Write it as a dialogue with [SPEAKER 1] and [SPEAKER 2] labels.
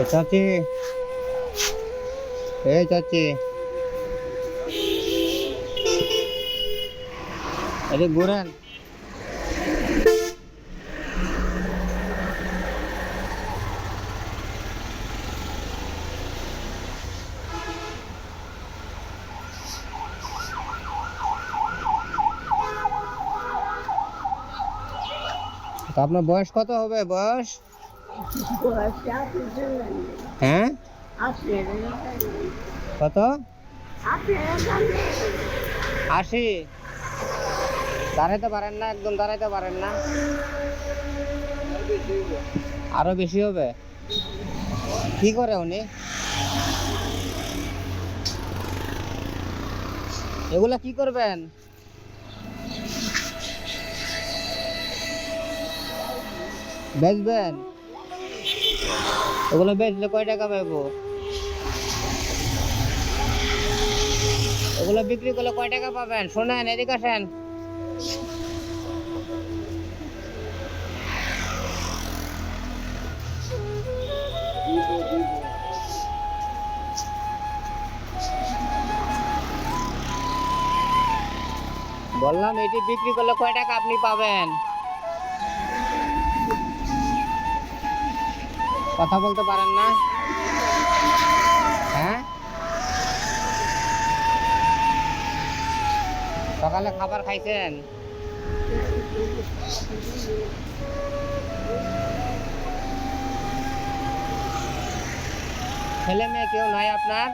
[SPEAKER 1] এ চাচি। এই চাচি। এদিক ঘুরেন আপনার বয়স কত হবে? বয়স? হ্যাঁ? কত? আশি। দাঁড়াইতে পারেন না, একদম দাঁড়াইতে পারেন না। আরও বেশি হবে? কি করে উনি? এগুলা কি করবেন? বেচবেন? ওগুলো বেচলে কয় টাকা পাবো ওগুলো বিক্রি করলে কয় টাকা পাবেন? শোনেন, এদিকে আসেন। বললাম, এটি বিক্রি করলে কয় টাকা আপনি পাবেন? কথা বলতে পারেন না। হ্যাঁ? সকালে খাবার খাইছেন? ছেলে মেয়ে কেউ নাই আপনার?